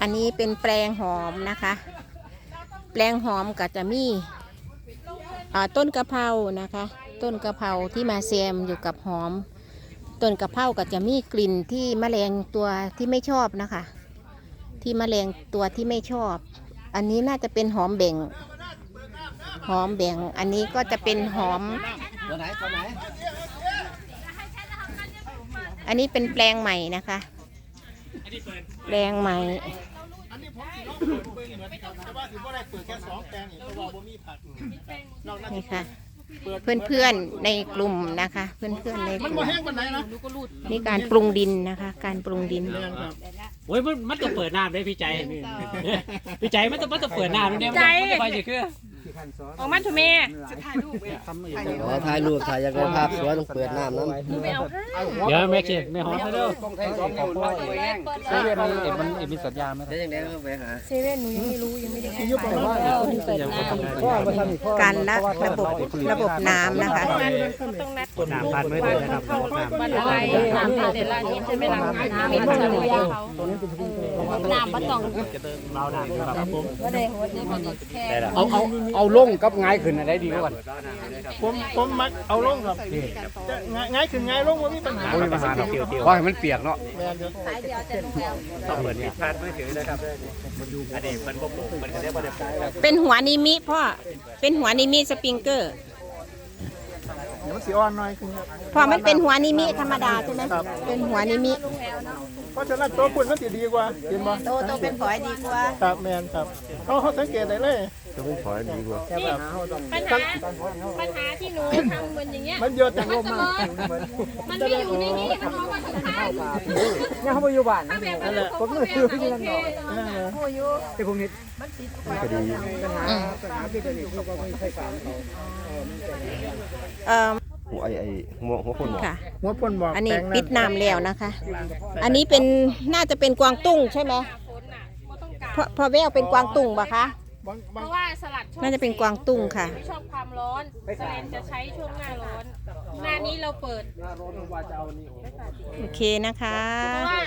อันนี้เป็นแปลงหอมนะคะ แปลงหอมก็จะมีต้นกะเพรานะคะ ต้นกะเพราที่มาแซมอยู่กับหอม ต้นกะเพราก็จะมีกลิ่นที่แมลงตัวที่ไม่ชอบนะคะ ที่แมลงตัวที่ไม่ชอบ อันนี้น่าจะเป็นหอมแบ่ง หอมแบ่ง อันนี้ก็จะเป็นหอม อันนี้เป็นแปลงใหม่นะคะ แปลงใหม่อันนี้ผมสิลองเปิดเบิ่งเหมือนกันแต่ว่าสิบ่ได้เปิดแค่สองแปลงนี่เพราะว่าบ่มีผักนอกนั้นนี่ค่ะเพื่อนๆในกลุ่มนะคะ เพื่อนๆในมันกบ่ลุ่มแห้งปานไหนนะนี่การปรุงดินนะคะ การปรุงดินโอ้ยมันมันต้องเปิดน้ำได้พี่ใจ พี่ใจมันต้องมันต้องเปิดน้ำเนี่ยมันต้องมันต้องไปสิคือ ออกมาถูเมอ๋อถ่ายรูปถ่ายอยากได้ภาพสวยต้องเปิดน้ำน้ำไม่เอาให้เดี๋ยวแม่เก็บแม่หอมให้เด้อเซเว่นเอ็มันเอ็มีสัญญาไหมได้ยังไงก็ไปหาเซเว่นหนูยังไม่รู้ยังไม่ได้ให้แต่ว่ายังไม่ทำได้การละระบบระบบน้ำนะคะต้องนัดกดน้ำพันไว้เลยนะครับกดน้ำวันอะไรน้ำเสร็จแล้วนี่จะไม่รับน้ำเป็นเฉลี่ยเขาน้ำมันต้องเราน้ำครับผมว่าได้หัวได้พอดีแค่ได้แล้วเอาเอาเอาลงกับง่ายขึ้นอะไรดีกว่าผมผมมักเอาลงครับจะง่ายง่ายขึ้นง่ายลงบ่มีปัญหาโอ้ยมาหาเกี่ยวเกี่ยวว่าให้มันเปียกเนาะแม่นอยู่สายเดียวจะลงแล้วต้องเปิดนี่พันมือถือนะครับอันนี้มันบ่มันก็ได้บ่ได้เป็นหัวนิมิพ่อเป็นหัวนิมิสปริงเกอร์เดี๋ยวมันสิอ่อนหน่อยขึ้นครับพอมันเป็นหัวนิมิธรรมดาใช่ไหมเป็นหัวนิมิเพราะฉะนั้นตัวปุ่นมันสิดีกว่าเห็นบ่โตโตเป็นฝอยดีกว่าครับแม่นครับเขาเขาสังเกตได้เลย ปัญหาปัญหาที่หนูทำเหมือนอย่างเงี้ยมันเยอะแต่ลมมามันไม่อยู่ในนี้มันมองว่าข้างๆเนี่ยเขาไปอยู่บ้านถ้าแบบนั้นผมไม่รู้ที่นั่นหรอกแต่ผมนี่อืมเอ่อหัวไอ้ไอ้หัวหัวคนบอกค่ะหัวพ่นบอกอันนี้แปลงปิดน้ำแล้วนะคะ อันนี้เป็นน่าจะเป็นกวางตุ้งใช่ไหมฝนน่ะก็ต้องการพอพอแววเป็นกวางตุ้งปะคะ บางเพบางราะว่าสลัดชอบน่าจะเป็นกวางตุ้งค่ะชอบความร้อนสเลนจะใช้ช่วงหน้าร้อน หน้านี้เราเปิดโอเคนะคะ เพราะว่า